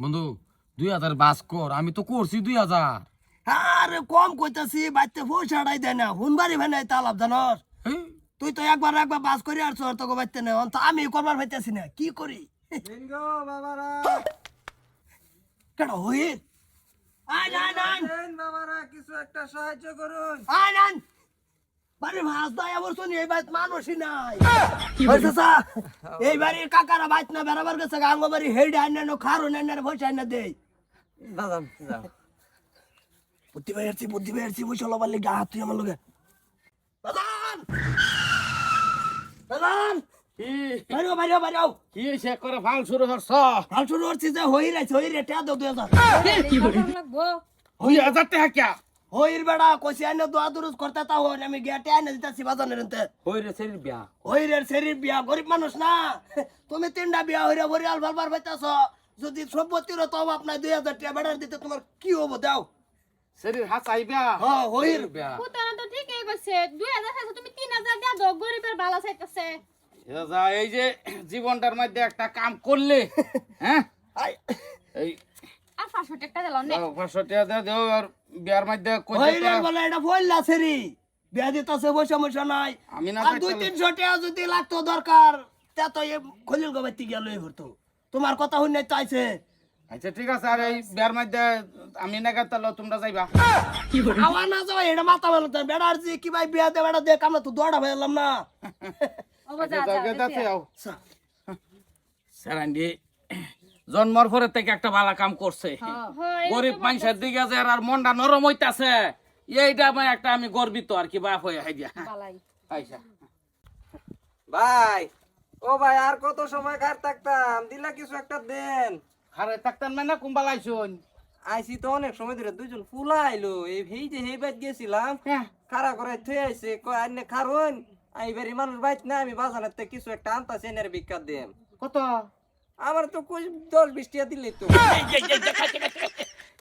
বন্ধু দুই হাজার বাস কর আমি তো করছি দুই হাজার। আরে কম কইতাছি বাইতে পয়সাটাই দেয় না হুনবারি ভাই নাই তালাব জানস তুই তো একবার একবার বাস করে আর তোর তোকে বাইতে না অন্ত আমি করবার পাইতেছি না কি করি? কেডা হই আয় না না বাবারা কিছু একটা সাহায্য করুন। আয় না বাড়ি ভাস দয়া বলছো এই বাইত মানুষই নাই। হইছে সা এই বাড়ির কাকারা বাইত না বেড়াবার গেছে গাঙ্গ বাড়ি হেড আইনা খারো না না পয়সা আইনা দেই দাদা বুদ্ধি বাইরছি বুদ্ধি বাইরছি পয়সা লবার লেগে হাত তুই আমার লগে। বাদান বাদান কি? বাইরো বাইরো বাইরো কি সে করে ফাল শুরু করছ? হাল শুরু করছি যে হই রাইছে হই রে টা দাও দুই হাজার। দুই হাজার টাকা কিয়া হইর বেড়া কইছি আইনা দোয়া দুরুজ করতে তা হন আমি গিয়া টা আইনা দিতাছি বাজানের এনতে হই রে সেরির বিয়া হইরের শরীর বিয়া গরিব মানুষ না তুমি তিনটা বিয়া হইরে ভরি আল ভালবার পাইতাছ যদি সম্পত্তির তো অভাব নাই দুই হাজার টাকা বেড়ার দিতে তোমার কি হব দাও সেরির হাত চাই বিয়া হ্যাঁ হইর বিয়া পুতানা তো ঠিকই কইছে দুই হাজার খাইছো তুমি তিন হাজার দিয়া দো গরিবের বালা চাইতেছে এই যে জীবনটার মধ্যে একটা কাম করলে হ্যাঁ আই এই আর পাঁচশো টাকা দিলাম নে। দাও, পাঁচশো টাকা দিয়ে দেও আর বিয়ার মধ্যে কই বলে এটা বিয়া দিতাছে নাই। আমি না আর দুই চাইতাম- তিনশো টাকা যদি লাগতো দরকার তা তো এ খলিল গবাইতে গেল হতো তোমার কথা হই নাই চাইছে আচ্ছা ঠিক আছে আর এই বিয়ার মধ্যে আমি না গেতালো তোমরা যাইবা। আওয়া না যাও এটা মাথা ভালো তো। বেড়ার যে কি ভাই বিয়া দে বেড়া দে আমরা তো দৌড়া ভাই এলাম না। অবজা আচ্ছা, যাও, যাও, যাও। সা- স্যারান্ডি জন্মর পরে থেকে একটা ভালো কাম করছে। গরিব মানুষের দিকে যে আর মনটা নরম হইতাছে এইটা আমি একটা আমি গর্বিত আর কি বাপ হয়ে বালাই। আইসা ভাই ও ভাই আর কত সময় কার থাকতাম? দিলা কিছু একটা দেন। খারে থাকতেন মানে কুম্বাল আইসুন। আইসি তো অনেক সময় ধরে দুইজন ফুলা আইলো এই হেই যে হেই বাইত গেছিলাম হ্যাঁ। খারা করে থুই আইছে কয় আইনে খারুন এইবারই মানুষ বাইত না আমি বাজারের থেকে কিছু একটা আনতাছি এনের বিখ্যাত দেন। কত? আমার তো কই দশ বিশ টাকা দিলে তো।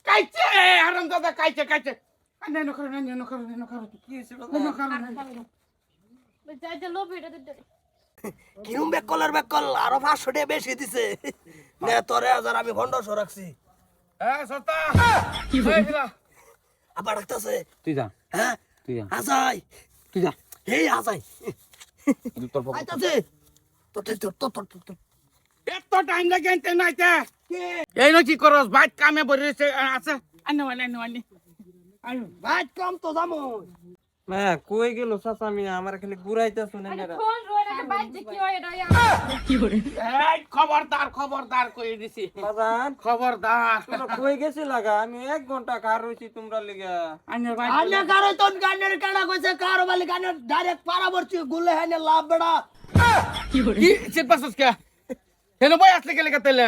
কাইছে আরাম দাদা কাইছে কাইছে। কি হয়েছে কিরম আরও পাঁচশো টাকা বেশি দিছে। নে তোরে হাজার আমি ভন্ডশো রাখছি। এ সস্তা কি হইলা আবার রাখতেছে তুই যা। হ্যাঁ? তুই যা। আজাই। তুই যা। এই আজাই। তোর আইতাছে। তো তো তো তো তো তো এত টাইম লাগে এনতে নাইতে। কে এই ন কি করস বাইত কামে বরে আছে? আনে আনে মানে আয়ো ভাই কম তো যামু হ্যাঁ কই গেল চাচা মিয়া? আমার খালি ঘুরাইতে শুনে ফোন রয় না বাইক যে কি হয় এটা এই খবরদার খবরদার কই দিছি। বাজান খবরদার। তোমরা কই গেছি লাগা আমি এক ঘণ্টা কার রইছি তোমরা লিগা। আনে ভাই। আনে কারও তো গানের কানা কইছে কারও বালি গানের ডাইরেক্ট পারা গুলে হেনে লাভ বেড়া। কি চিত পাসস কে? হেনো বই আসলে গেলে কেতেলে?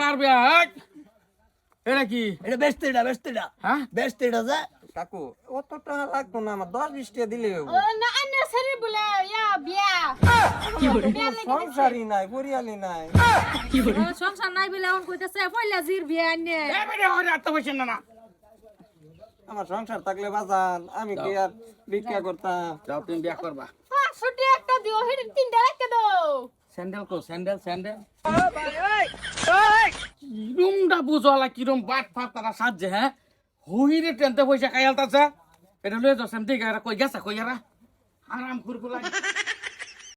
কার বিয়া হট এটা কি এটা বেস্তিটা বেস্তিটা হ্যাঁ? বেস্তিটা যে। কাকু। অত টাকা লাগতো না আমার দশ বিশ টাকা দিলে। ও না আন্না শরীর বলে ইয়া বিয়া। সংসারই নাই পরিয়ালি নাই। সংসার নাই বলে এখন কইতেছে পয়লা জির বিয়া আন্নে। এ বেরে হরে আত্ম না না। আমার সংসার থাকলে বাজান আমি কি আর ভিক্ষা করতাম? যাও তুমি বিয়া করবা। টাকা একটা দিও হেডি তিনটা রেখে দাও। স্যান্ডেল কো, স্যান্ডেল স্যান্ডেল। কিরমটা বুঝলা কিরম বাট ফাট তারা সাজছে হ্যাঁ? হইরে টেনতে পয়সা খাইয়ালতাছে এটা লয়ে যাচ্ছেন দিকে কই গেছে, কই এরা? আরাম করব লাগে।